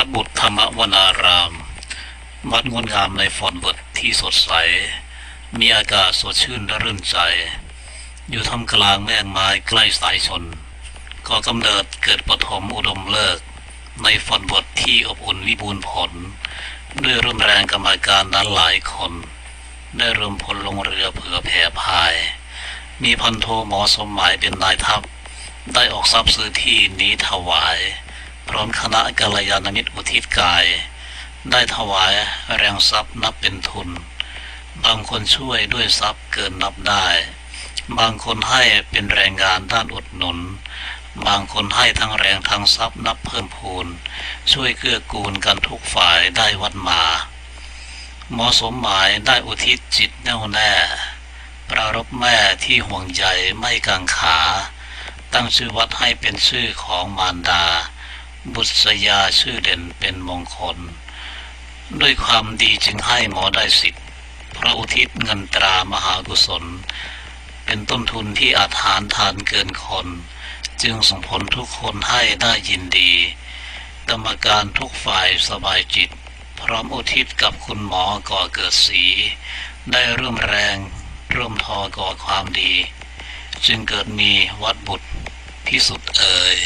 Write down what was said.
ัดบุตรธรรมวนาราม วัดงดงามในฝนบทที่สดใส มีอากาศสดชื่นและรื่นใจ อยู่ท่ามกลางแม่งไม้ใกล้สายชนก็กำเนิดเกิดปฐมอุดมเลิก ในฝนบทที่อบอุ่นวิบูลย์ผล ด้วยร่วมแรงกรรมการนั้นหลายคน ได้รวมพลลงเรือเผื่อแผ่พาย มีพันโทหมอสมหมายเป็นนายทัพ ได้ออกทรัพย์ซื้อที่นี้ถวาย พร้อมคณะกัลยาณมิตรอุทิศกาย ได้ถวายแรงทรัพย์นับเป็นทุน บางคนช่วยด้วยทรัพย์เกินนับได้ บางคนให้เป็นแรงงานด้านอุดหนุน บางคนให้ทั้งแรงทั้งทรัพย์นับเพิ่มพูน ช่วยเกื้อกูลกันทุกฝ่ายได้วัดมาหมอสมหมายได้อุทิศจิตแน่วแน่ ประรบแม่ที่ห่วงใยไม่กังขา ตั้งชื่อวัดให้เป็นชื่อของมารดา บุษยาชื่อเด่นเป็นมงคล ด้วยความดีจึงให้หมอได้สิทธิ์พระอุทิศเงินตรามหากุศล เป็นต้นทุนที่อาจหารทานเกินคน จึงส่งผลทุกคนให้ได้ยินดีกรรมการทุกฝ่ายสบายจิต พร้อมอุทิศกับคุณหมอก่อเกิดสี ได้ร่วมแรงร่วมทอก่อความดี จึงเกิดมีวัดบุตรที่สุดเอ่ย